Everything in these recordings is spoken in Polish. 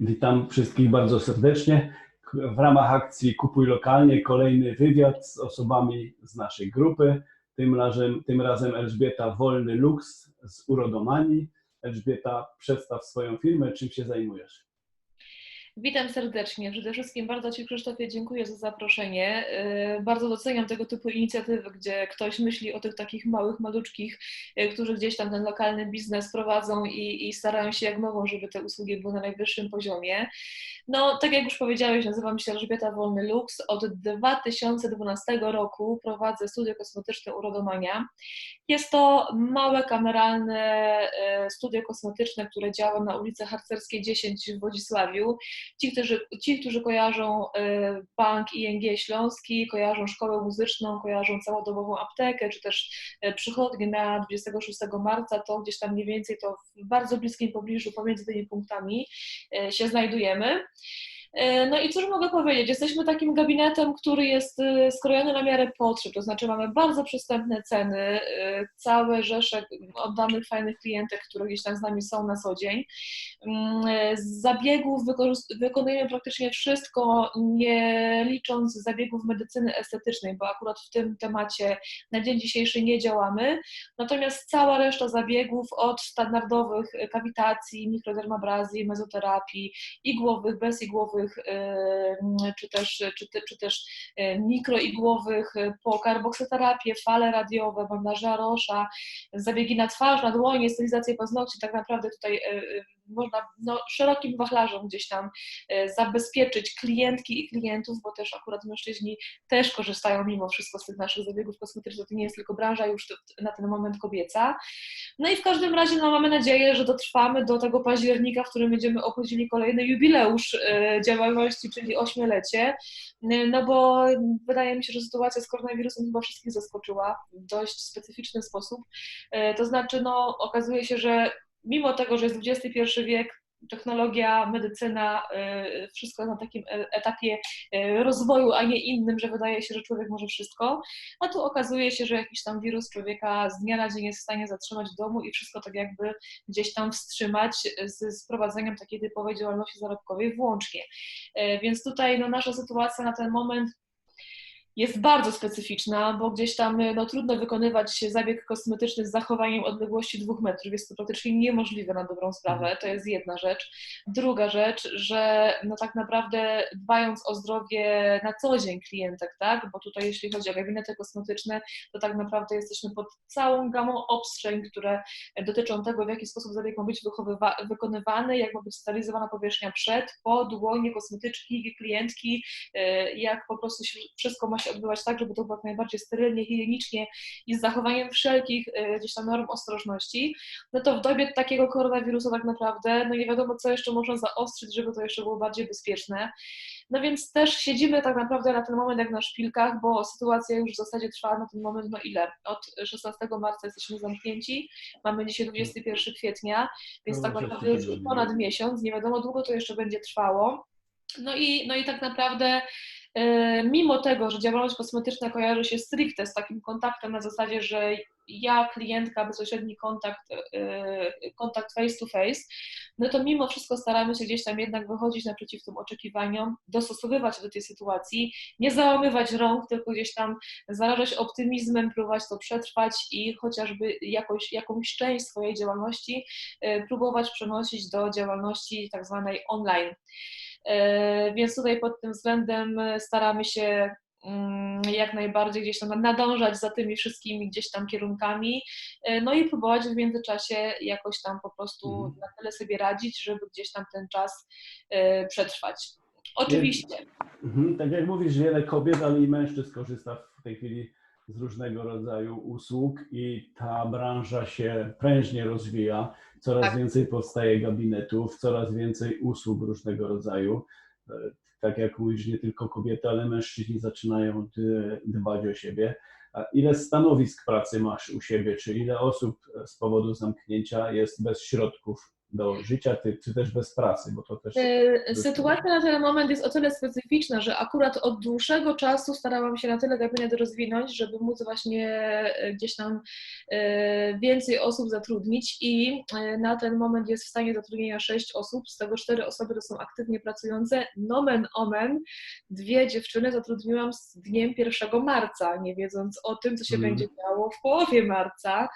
Witam wszystkich bardzo serdecznie. W ramach akcji Kupuj Lokalnie kolejny wywiad z osobami z naszej grupy. Tym razem, tym razem Elżbieta Wolny Lux z Urodomanii. Elżbieta, przedstaw swoją firmę, czym się zajmujesz. Witam serdecznie. Przede wszystkim bardzo Ci, Krzysztofie, dziękuję za zaproszenie. Yy, bardzo doceniam tego typu inicjatywy, gdzie ktoś myśli o tych takich małych, maluczkich, yy, którzy gdzieś tam ten lokalny biznes prowadzą i, i starają się jak mogą, żeby te usługi były na najwyższym poziomie. No, tak jak już powiedziałeś, nazywam się Elżbieta Wolny Lux. Od 2012 roku prowadzę studio kosmetyczne Urodomania. Jest to małe, kameralne yy, studio kosmetyczne, które działa na ulicy Harcerskiej 10 w Wodzisławiu. Ci, którzy, ci, którzy kojarzą e, Bank ING Śląski, kojarzą szkołę muzyczną, kojarzą całodobową aptekę, czy też e, przychodnie na 26 marca, to gdzieś tam mniej więcej to w bardzo bliskim pobliżu pomiędzy tymi punktami e, się znajdujemy. E, no i cóż mogę powiedzieć? Jesteśmy takim gabinetem, który jest e, skrojony na miarę potrzeb, to znaczy mamy bardzo przystępne ceny, e, całe rzesze oddanych fajnych klientek, które gdzieś tam z nami są na co dzień. Mm, z zabiegów wykonujemy praktycznie wszystko, nie licząc zabiegów medycyny estetycznej, bo akurat w tym temacie na dzień dzisiejszy nie działamy. Natomiast cała reszta zabiegów od standardowych kawitacji, mikrodermabrazji, mezoterapii, igłowych, bezigłowych, czy też, czy, czy też mikroigłowych, po karboksoterapię, fale radiowe, bandaże Arosza, zabiegi na twarz, na dłonie, stylizację paznokci, tak naprawdę tutaj e, e, można no, szerokim wachlarzem gdzieś tam e, zabezpieczyć klientki i klientów, bo też akurat mężczyźni też korzystają mimo wszystko z tych naszych zabiegów kosmetycznych. To nie jest tylko branża już na ten moment kobieca. No i w każdym razie no, mamy nadzieję, że dotrwamy do tego października, w którym będziemy obchodzili kolejny jubileusz e, działalności, czyli ośmiolecie. E, no bo wydaje mi się, że sytuacja z koronawirusem chyba wszystkich zaskoczyła w dość specyficzny sposób. To znaczy, no, okazuje się, że mimo tego, że jest XXI wiek, technologia, medycyna, y, wszystko na takim e, etapie y, rozwoju, a nie innym, że wydaje się, że człowiek może wszystko, a tu okazuje się, że jakiś tam wirus człowieka z dnia na dzień jest w stanie zatrzymać w domu i wszystko tak jakby gdzieś tam wstrzymać z, z prowadzeniem takiej typowej działalności zarobkowej włącznie. E, więc tutaj no, nasza sytuacja na ten moment jest bardzo specyficzna, bo gdzieś tam no, trudno wykonywać zabieg kosmetyczny z zachowaniem odległości dwóch metrów. Jest to praktycznie niemożliwe na dobrą sprawę. Mhm. To jest jedna rzecz. Druga rzecz, że no, tak naprawdę dbając o zdrowie na co dzień klientek, tak? bo tutaj jeśli chodzi o gabinety kosmetyczne, to tak naprawdę jesteśmy pod całą gamą obstrzeń, które dotyczą tego, w jaki sposób zabieg ma być wykonywany, jak ma być stylizowana powierzchnia przed, po, dłonie, kosmetyczki, klientki, e, jak po prostu wszystko ma się się odbywać tak, żeby to było jak najbardziej sterylnie, higienicznie i z zachowaniem wszelkich e, gdzieś tam norm ostrożności, no to w dobie takiego koronawirusa tak naprawdę, no nie wiadomo, co jeszcze można zaostrzyć, żeby to jeszcze było bardziej bezpieczne. No więc też siedzimy tak naprawdę na ten moment jak na szpilkach, bo sytuacja już w zasadzie trwa na ten moment, no ile? Od 16 marca jesteśmy zamknięci, mamy dzisiaj 21 kwietnia, więc no, tak naprawdę już ponad miesiąc, nie wiadomo długo to jeszcze będzie trwało. No i, no i tak naprawdę mimo tego, że działalność kosmetyczna kojarzy się stricte z takim kontaktem na zasadzie, że ja, klientka, bezpośredni kontakt, e, kontakt face to face, no to mimo wszystko staramy się gdzieś tam jednak wychodzić naprzeciw tym oczekiwaniom, dostosowywać do tej sytuacji, nie załamywać rąk, tylko gdzieś tam zarażać optymizmem, próbować to przetrwać i chociażby jakoś, jakąś część swojej działalności e, próbować przenosić do działalności tak zwanej online. E, więc tutaj pod tym względem staramy się mm, jak najbardziej gdzieś tam nadążać za tymi wszystkimi gdzieś tam kierunkami, e, no i próbować w międzyczasie jakoś tam po prostu mhm. na tyle sobie radzić, żeby gdzieś tam ten czas e, przetrwać. Oczywiście. Mhm, tak jak mówisz, wiele kobiet, ale i mężczyzn korzysta w tej chwili z różnego rodzaju usług i ta branża się prężnie rozwija. Coraz tak. więcej powstaje gabinetów, coraz więcej usług różnego rodzaju. E, tak jak mówisz, nie tylko kobiety, ale mężczyźni zaczynają dbać o siebie. Ile stanowisk pracy masz u siebie, czy ile osób z powodu zamknięcia jest bez środków do życia, ty, czy też bez pracy, bo to też... E, sytuacja na ten moment jest o tyle specyficzna, że akurat od dłuższego czasu starałam się na tyle gabinet rozwinąć, żeby móc właśnie e, gdzieś tam e, więcej osób zatrudnić i na ten moment jest w stanie zatrudnienia sześć osób, z tego cztery osoby to są aktywnie pracujące. Nomen omen, dwie dziewczyny zatrudniłam z dniem 1 marca, nie wiedząc o tym, co się mm. będzie działo w połowie marca,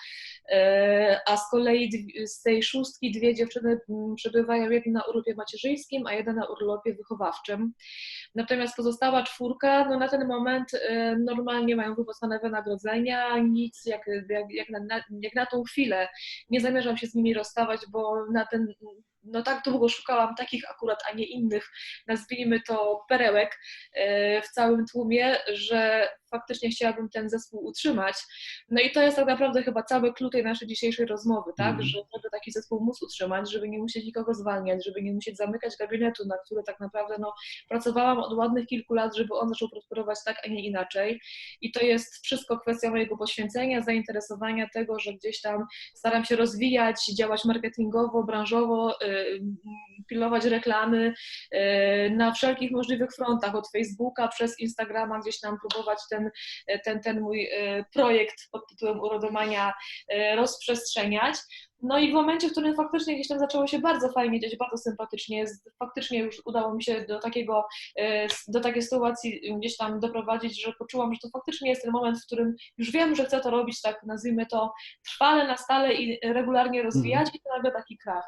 a z kolei z tej szóstki dwie dziewczyny mm, przebywają jedna na urlopie macierzyńskim, a jedna na urlopie wychowawczym. Natomiast pozostała czwórka, no na ten moment y, normalnie mają wypłacone wynagrodzenia, nic jak, jak, jak, na, jak na tą chwilę. Nie zamierzam się z nimi rozstawać, bo na ten no tak długo szukałam takich akurat, a nie innych, nazwijmy to perełek y, w całym tłumie, że faktycznie chciałabym ten zespół utrzymać. No i to jest tak naprawdę chyba cały klucz tej naszej dzisiejszej rozmowy, tak, mm. że żeby taki zespół móc utrzymać, żeby nie musieć nikogo zwalniać, żeby nie musieć zamykać gabinetu, na który tak naprawdę no, pracowałam od ładnych kilku lat, żeby on zaczął prosperować tak, a nie inaczej. I to jest wszystko kwestia mojego poświęcenia, zainteresowania tego, że gdzieś tam staram się rozwijać, działać marketingowo, branżowo, yy, pilować reklamy yy, na wszelkich możliwych frontach, od Facebooka przez Instagrama, gdzieś tam próbować ten ten, ten, ten mój e, projekt pod tytułem Urodomania e, rozprzestrzeniać. No i w momencie, w którym faktycznie gdzieś tam zaczęło się bardzo fajnie dziać, bardzo sympatycznie, faktycznie już udało mi się do takiego, e, do takiej sytuacji gdzieś tam doprowadzić, że poczułam, że to faktycznie jest ten moment, w którym już wiem, że chcę to robić tak, nazwijmy to, trwale, na stale i regularnie rozwijać mm. i to nagle taki krach.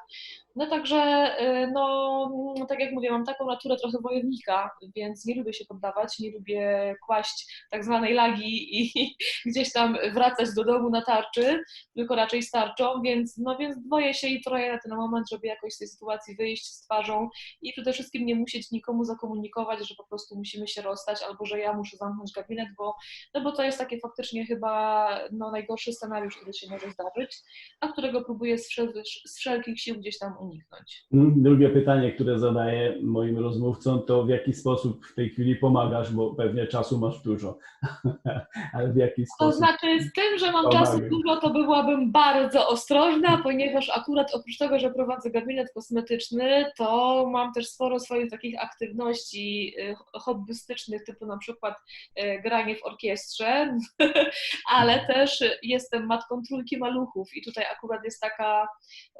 No także, y, no, tak jak mówię, mam taką naturę trochę wojownika, więc nie lubię się poddawać, nie lubię kłaść tak zwanej lagi i gdzieś tam wracać do domu na tarczy, tylko raczej starczą, więc, no, więc boję się i trochę na ten moment, żeby jakoś z tej sytuacji wyjść z twarzą i przede wszystkim nie musieć nikomu zakomunikować, że po prostu musimy się rozstać albo że ja muszę zamknąć gabinet, bo, no bo to jest takie faktycznie chyba no, najgorszy scenariusz, który się może zdarzyć, a którego próbuję z, wszel z wszelkich sił gdzieś tam uniknąć. Drugie pytanie, które zadaję moim rozmówcom, to w jaki sposób w tej chwili pomagasz, bo pewnie czasu masz dużo, ale w jaki sposób? To znaczy z tym, że mam pomagasz. czasu dużo, to byłabym bardzo ostrożna, ponieważ akurat oprócz tego, że prowadzę gabinet kosmetyczny, to mam też sporo swoich takich aktywności y, hobbystycznych, typu na przykład y, granie w orkiestrze, ale też jestem matką trójki maluchów i tutaj akurat jest taka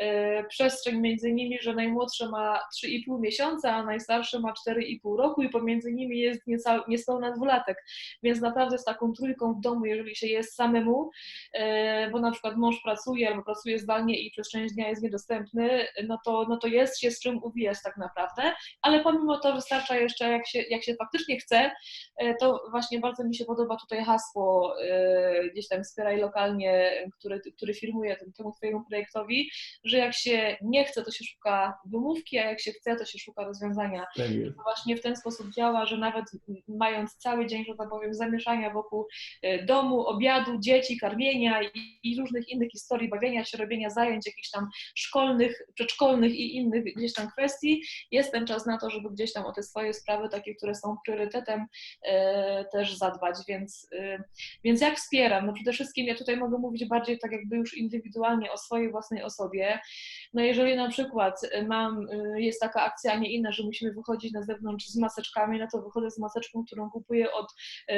y, przestrzeń między nimi, że najmłodszy ma 3,5 miesiąca, a najstarszy ma 4,5 roku i pomiędzy nimi jest nieca, niespełna dwulatek. Więc naprawdę z taką trójką w domu, jeżeli się jest samemu, e, bo na przykład mąż pracuje albo pracuje zdalnie i przez część dnia jest niedostępny, no to, no to jest się z czym uwijać tak naprawdę, ale pomimo to wystarcza jeszcze, jak się, jak się faktycznie chce, e, to właśnie bardzo mi się podoba tutaj hasło e, gdzieś tam wspieraj lokalnie, który, który firmuje temu Twojemu projektowi, że jak się nie chce, to się szuka wymówki, a jak się chce, to się szuka rozwiązania. Tak to właśnie w ten sposób działa, że nawet mając cały dzień, że tak powiem, zamieszania wokół e, domu, obiadu, dzieci, karmienia i, i różnych innych historii, bawienia się, robienia zajęć jakichś tam szkolnych, przedszkolnych i innych gdzieś tam kwestii, jest ten czas na to, żeby gdzieś tam o te swoje sprawy, takie, które są priorytetem, e, też zadbać, więc, e, więc jak wspieram? No przede wszystkim ja tutaj mogę mówić bardziej tak jakby już indywidualnie o swojej własnej osobie. No jeżeli na przykład y, mam, y, jest taka akcja, a nie inna, że musimy wychodzić na zewnątrz z maseczkami, no to wychodzę z maseczką, którą kupuję od y,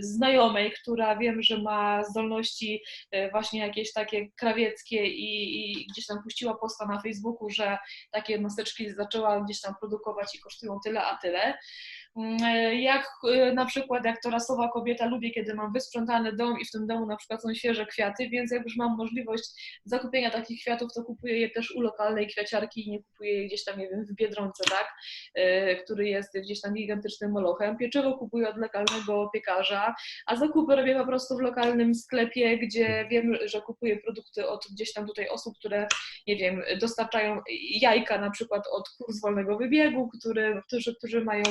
znajomej, która wiem, że ma zdolności właśnie jakieś takie krawieckie i, i gdzieś tam puściła posta na Facebooku, że takie maseczki zaczęła gdzieś tam produkować i kosztują tyle, a tyle. Mm, jak y, na przykład, jak to rasowa kobieta, lubię, kiedy mam wysprzątany dom i w tym domu na przykład są świeże kwiaty, więc jak już mam możliwość zakupienia takich kwiatów, to kupuję je też u lokalnej kwiaciarki i nie kupuję je gdzieś tam, nie wiem, w Biedronce, tak, który jest gdzieś tam gigantycznym molochem. Pieczywo kupuję od lokalnego piekarza, a zakupy robię po prostu w lokalnym sklepie, gdzie wiem, że kupuję produkty od gdzieś tam tutaj osób, które, nie wiem, dostarczają jajka na przykład od kur z wolnego wybiegu, który, którzy, którzy mają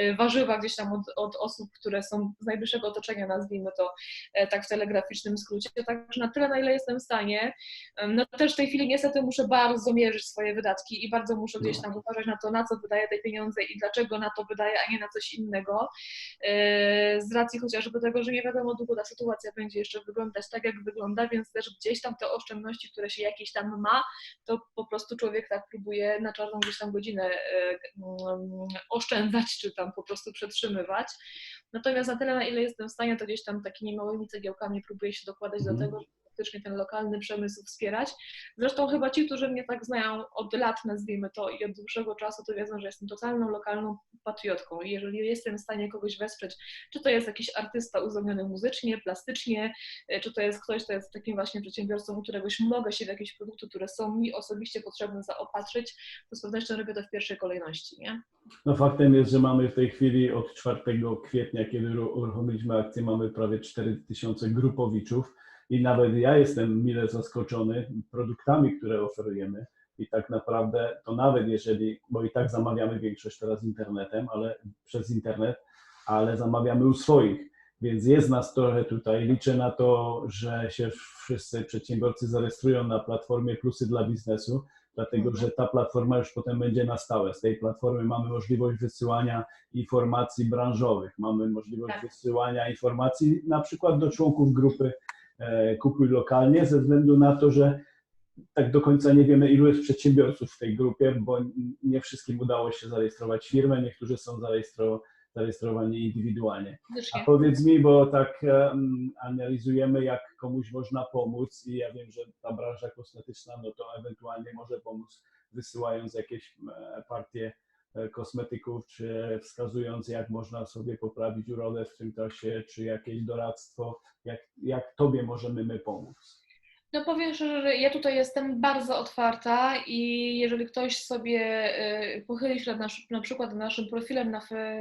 y, warzywa gdzieś tam od, od osób, które są z najbliższego otoczenia, nazwijmy to tak w telegraficznym skrócie. Także na tyle, na ile jestem w stanie. No też w tej chwili niestety muszę bardzo mierzyć swoje wydatki i bardzo muszę gdzieś tam uważać na to, na co wydaję te pieniądze i dlaczego na to wydaję, a nie na coś innego. Z racji chociażby tego, że nie wiadomo długo ta sytuacja będzie jeszcze wyglądać tak, jak wygląda, więc też gdzieś tam te oszczędności, które się jakieś tam ma, to po prostu człowiek tak próbuje na czarną gdzieś tam godzinę e, mm, oszczędzać, czy tam po prostu przetrzymywać. Natomiast na tyle, na ile jestem w stanie, to gdzieś tam takimi małymi cegiełkami próbuję się dokładać do tego, faktycznie ten lokalny przemysł wspierać. Zresztą chyba ci, którzy mnie tak znają od lat, nazwijmy to, i od dłuższego czasu, to wiedzą, że jestem totalną lokalną patriotką. I jeżeli jestem w stanie kogoś wesprzeć, czy to jest jakiś artysta uzdolniony muzycznie, plastycznie, e, czy to jest ktoś, kto jest takim właśnie przedsiębiorcą, któregoś mogę się w jakieś produkty, które są mi osobiście potrzebne, zaopatrzyć, to z pewnością robię to w pierwszej kolejności, nie? No faktem jest, że mamy w tej chwili od 4 kwietnia, kiedy uruchomiliśmy akcję, mamy prawie 4000 grupowiczów i nawet ja jestem mile zaskoczony produktami, które oferujemy. I tak naprawdę to nawet jeżeli, bo i tak zamawiamy większość teraz internetem, ale przez internet, ale zamawiamy u swoich. Więc jest nas trochę tutaj. Liczę na to, że się wszyscy przedsiębiorcy zarejestrują na platformie Plusy dla biznesu, dlatego że ta platforma już potem będzie na stałe. Z tej platformy mamy możliwość wysyłania informacji branżowych, mamy możliwość tak. wysyłania informacji na przykład do członków grupy kupuj lokalnie, ze względu na to, że tak do końca nie wiemy, ilu jest przedsiębiorców w tej grupie, bo nie wszystkim udało się zarejestrować firmę, niektórzy są zarejestrowani indywidualnie. A powiedz mi, bo tak um, analizujemy, jak komuś można pomóc i ja wiem, że ta branża kosmetyczna, no to ewentualnie może pomóc wysyłając jakieś e, partie e, kosmetyków, czy wskazując, jak można sobie poprawić urodę w tym czasie, czy jakieś doradztwo jak, jak Tobie możemy my pomóc? No powiem szczerze, że ja tutaj jestem bardzo otwarta i jeżeli ktoś sobie y, pochyli się na, na przykład naszym profilem na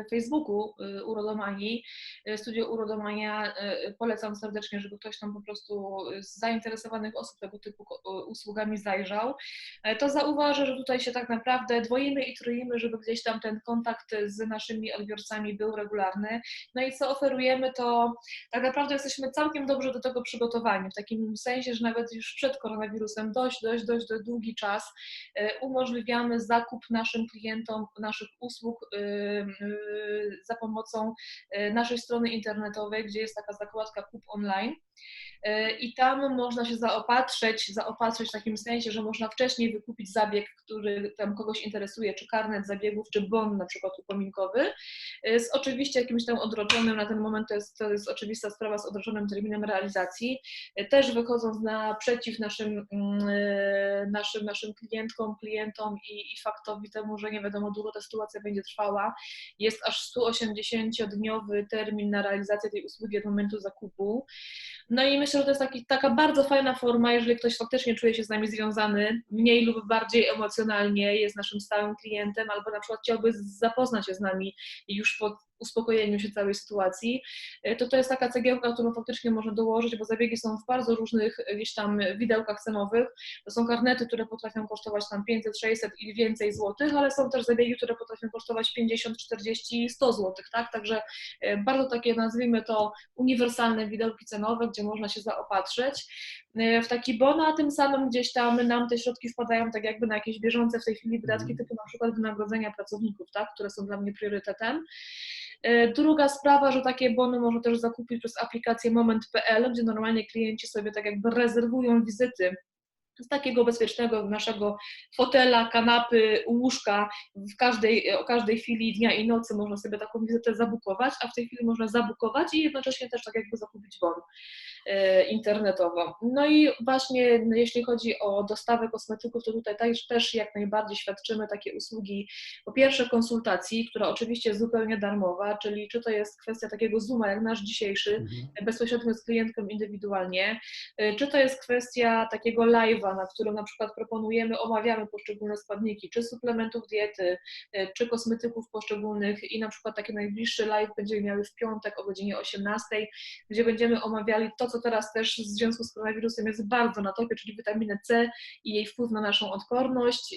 Facebooku y, Urodomanii, y, Studio Urodomania, polecam serdecznie, żeby ktoś tam po prostu z zainteresowanych osób tego typu usługami zajrzał, to zauważy, że tutaj się tak naprawdę dwoimy i trójimy, żeby gdzieś tam ten kontakt z naszymi odbiorcami był regularny. No i co oferujemy, to tak naprawdę jesteśmy całkiem dobrze do tego przygotowani, w takim sensie, że nawet nawet już przed koronawirusem, dość, dość, dość, dość długi czas, e, umożliwiamy zakup naszym klientom naszych usług e, e, za pomocą naszej strony internetowej, gdzie jest taka zakładka kup online. E, i tam można się zaopatrzyć, zaopatrzyć w takim sensie, że można wcześniej wykupić zabieg, który tam kogoś interesuje, czy karnet zabiegów, czy bon na przykład upominkowy, e, z oczywiście jakimś tam odroczonym, na ten moment to jest, to jest oczywista sprawa, z odroczonym terminem realizacji, e, też wychodząc naprzeciw naszym, mm, naszym, naszym klientkom, klientom i, i faktowi temu, że nie wiadomo długo ta sytuacja będzie trwała. Jest aż 180-dniowy termin na realizację tej usługi od momentu zakupu. No i myślę, że to jest taki, taka bardzo fajna forma, jeżeli ktoś faktycznie czuje się z nami związany, mniej lub bardziej emocjonalnie, jest naszym stałym klientem, albo na przykład chciałby zapoznać się z nami już po uspokojeniu się całej sytuacji, e, to to jest taka cegiełka, którą faktycznie można dołożyć, bo zabiegi są w bardzo różnych e, gdzieś tam widełkach cenowych. To są karnety, które potrafią kosztować tam 500, 600 i więcej złotych, ale są też zabiegi, które potrafią kosztować 50, 40, 100 złotych, tak? Także e, bardzo takie, nazwijmy to, uniwersalne widełki cenowe, gdzie można się zaopatrzyć w taki bon, a tym samym gdzieś tam nam te środki wpadają tak jakby na jakieś bieżące w tej chwili wydatki mhm. typu na przykład wynagrodzenia pracowników, tak, które są dla mnie priorytetem. E, druga sprawa, że takie bony można też zakupić przez aplikację moment.pl, gdzie normalnie klienci sobie tak jakby rezerwują wizyty z takiego bezpiecznego naszego fotela, kanapy, łóżka. W każdej, o każdej chwili dnia i nocy można sobie taką wizytę zabukować, a w tej chwili można zabukować i jednocześnie też tak jakby zakupić bon. e, internetowo. No i właśnie jeśli chodzi o dostawę kosmetyków, to tutaj też, też jak najbardziej świadczymy takie usługi, po pierwsze konsultacji, która oczywiście jest zupełnie darmowa, czyli czy to jest kwestia takiego Zooma, jak nasz dzisiejszy, mhm. bezpośrednio z klientką indywidualnie, e, czy to jest kwestia takiego live'a, na którym na przykład proponujemy, omawiamy poszczególne składniki, czy suplementów diety, e, czy kosmetyków poszczególnych i na przykład taki najbliższy live będziemy miały w piątek o godzinie 18, gdzie będziemy omawiali to, co co teraz też w związku z koronawirusem jest bardzo na topie, czyli witaminę C i jej wpływ na naszą odporność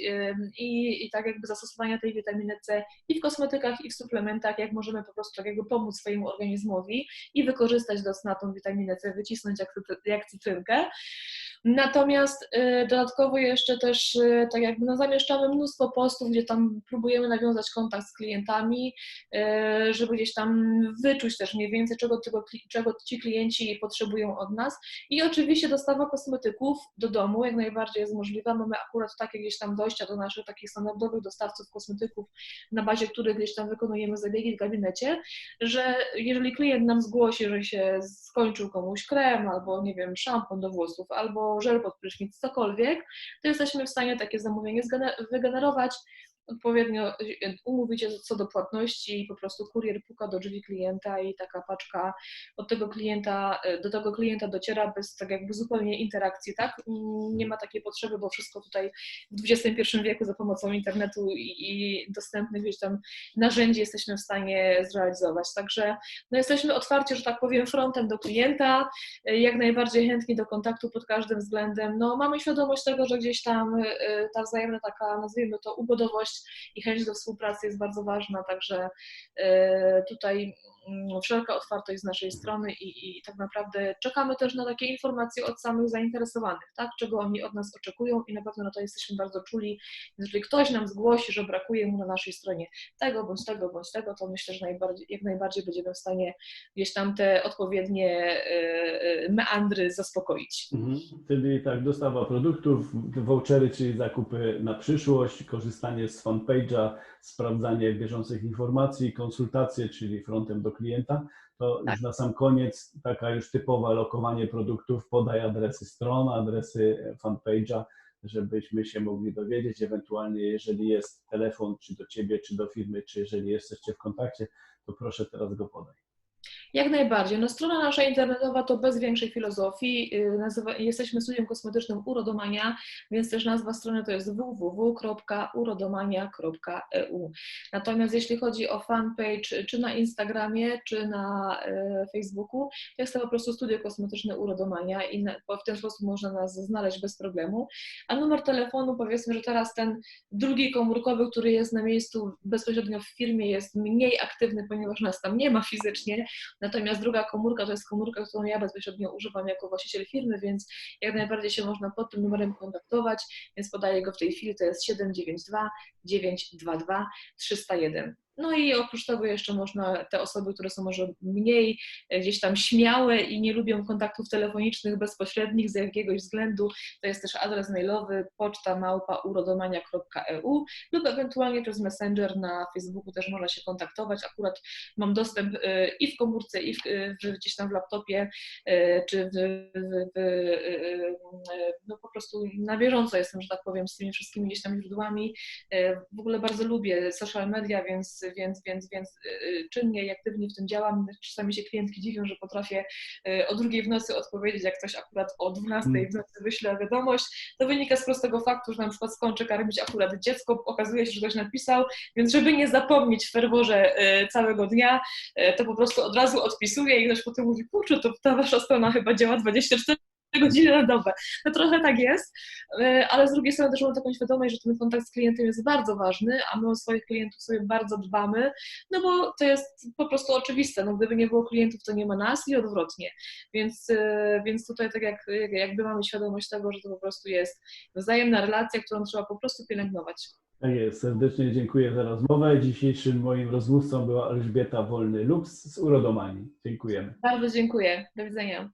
i, i tak jakby zastosowania tej witaminy C i w kosmetykach, i w suplementach, jak możemy po prostu tak jakby pomóc swojemu organizmowi i wykorzystać do sna tą witaminę C, wycisnąć jak, jak cytrynkę. Natomiast y, dodatkowo jeszcze też y, tak jakby no, zamieszczamy mnóstwo postów, gdzie tam próbujemy nawiązać kontakt z klientami, y, żeby gdzieś tam wyczuć też mniej więcej, czego, kli- czego ci klienci potrzebują od nas. I oczywiście dostawa kosmetyków do domu jak najbardziej jest możliwa. Mamy akurat takie gdzieś tam dojścia do naszych takich standardowych dostawców kosmetyków, na bazie których gdzieś tam wykonujemy zabiegi w gabinecie, że jeżeli klient nam zgłosi, że się skończył komuś krem, albo nie wiem, szampon do włosów, albo żel pod prysznic, cokolwiek, to jesteśmy w stanie takie zamówienie wygenerować, odpowiednio umówić się co do płatności i po prostu kurier puka do drzwi klienta i taka paczka od tego klienta, y, do tego klienta dociera bez tak jakby zupełnie interakcji, tak? Nie ma takiej potrzeby, bo wszystko tutaj w XXI wieku za pomocą internetu i, dostępnych gdzieś tam narzędzi jesteśmy w stanie zrealizować. Także no jesteśmy otwarci, że tak powiem, frontem do klienta, y, jak najbardziej chętni do kontaktu pod każdym względem. No, mamy świadomość tego, że gdzieś tam y, ta wzajemna taka, nazwijmy to, ugodowość i chęć do współpracy jest bardzo ważna, także y, tutaj wszelka otwartość z naszej strony i, i tak naprawdę czekamy też na takie informacje od samych zainteresowanych, tak? czego oni od nas oczekują i na pewno na to jesteśmy bardzo czuli. Jeżeli ktoś nam zgłosi, że brakuje mu na naszej stronie tego, bądź tego, bądź tego, to myślę, że najbardziej, jak najbardziej będziemy w stanie gdzieś tam te odpowiednie y, y, meandry zaspokoić. Mhm. Wtedy tak, dostawa produktów, vouchery, czyli zakupy na przyszłość, korzystanie z fanpage'a, sprawdzanie bieżących informacji, konsultacje, czyli frontem do klienta. To Tak. już na sam koniec taka już typowa lokowanie produktów, podaj adresy stron, adresy fanpage'a, żebyśmy się mogli dowiedzieć, ewentualnie jeżeli jest telefon, czy do Ciebie, czy do firmy, czy jeżeli jesteście w kontakcie, to proszę teraz go podaj. Jak najbardziej. No, strona nasza internetowa to bez większej filozofii. Yy, Nazywa, jesteśmy studiem kosmetycznym Urodomania, więc też nazwa strony to jest www.urodomania.eu. Natomiast jeśli chodzi o fanpage, czy na Instagramie, czy na e, Facebooku, to jest to po prostu studio kosmetyczne Urodomania i w ten sposób można nas znaleźć bez problemu. A numer telefonu, powiedzmy, że teraz ten drugi komórkowy, który jest na miejscu bezpośrednio w firmie, jest mniej aktywny, ponieważ nas tam nie ma fizycznie. Natomiast druga komórka to jest komórka, którą ja bezpośrednio używam jako właściciel firmy, więc jak najbardziej się można pod tym numerem kontaktować, więc podaję go w tej chwili, to jest 792 922 301. No i oprócz tego jeszcze można te osoby, które są może mniej e, gdzieś tam śmiałe i nie lubią kontaktów telefonicznych bezpośrednich z jakiegoś względu, to jest też adres mailowy poczta małpa urodomania.eu lub ewentualnie przez Messenger na Facebooku też można się kontaktować. Akurat mam dostęp e, i w komórce, i w, e, gdzieś tam w laptopie, czy w, w, no po prostu na bieżąco jestem, że tak powiem, z tymi wszystkimi gdzieś tam źródłami. W ogóle bardzo lubię social media, więc, więc, więc, więc e, czynnie i aktywnie w tym działam. Czasami się klientki dziwią, że potrafię e, o drugiej w nocy odpowiedzieć, jak ktoś akurat o 12 w nocy wyśle wiadomość. To wynika z prostego faktu, że na przykład skończę karmić akurat dziecko, okazuje się, że ktoś napisał, więc żeby nie zapomnieć w ferworze całego dnia, to po prostu od razu odpisuję i ktoś potem mówi, kurczę, to ta wasza strona chyba działa 24 godziny na dobę. No trochę tak jest, e, ale z drugiej strony też mam taką świadomość, że ten kontakt z klientem jest bardzo ważny, a my o swoich klientów sobie bardzo dbamy, no bo to jest po prostu oczywiste, no gdyby nie było klientów, to nie ma nas i odwrotnie, więc, e, więc tutaj tak jak, jak- jakby mamy świadomość tego, że to po prostu jest wzajemna relacja, którą trzeba po prostu pielęgnować. Tak jest, serdecznie dziękuję za rozmowę. Dzisiejszym moim rozmówcą była Elżbieta Wolny-Lux z Urodomanii. Dziękujemy. Bardzo dziękuję, do widzenia.